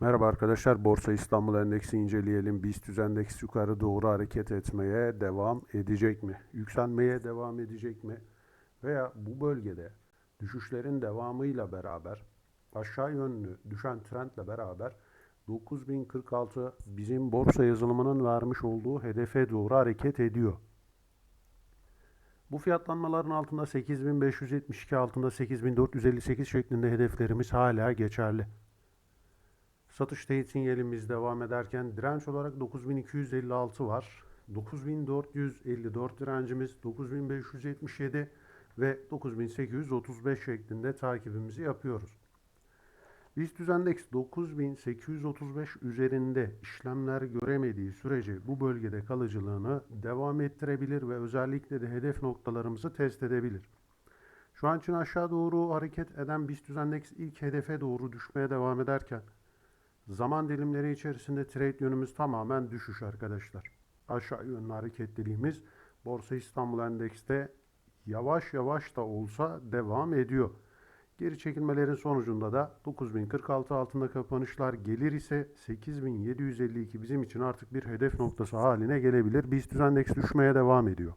Merhaba arkadaşlar, Borsa İstanbul Endeksi inceleyelim. BIST endeks yukarı doğru hareket etmeye devam edecek mi? Yükselmeye devam edecek mi? Veya bu bölgede düşüşlerin devamıyla beraber aşağı yönlü düşen trendle beraber 9046 bizim borsa yazılımının vermiş olduğu hedefe doğru hareket ediyor. Bu fiyatlanmaların altında 8572 altında 8458 şeklinde hedeflerimiz hala geçerli. Satış teyit sinyalimiz devam ederken direnç olarak 9256 var. 9454 direncimiz, 9577 ve 9835 şeklinde takibimizi yapıyoruz. BIST endeks 9835 üzerinde işlemler göremediği sürece bu bölgede kalıcılığını devam ettirebilir ve özellikle de hedef noktalarımızı test edebilir. Şu an için aşağı doğru hareket eden BIST endeks ilk hedefe doğru düşmeye devam ederken Zaman dilimleri içerisinde trade yönümüz tamamen düşüş arkadaşlar. Aşağı yönlü hareketliliğimiz Borsa İstanbul Endeks'te yavaş yavaş da olsa devam ediyor. Geri çekilmelerin sonucunda da 9046 altında kapanışlar gelir ise 8752 bizim için artık bir hedef noktası haline gelebilir. BIST endeks düşmeye devam ediyor.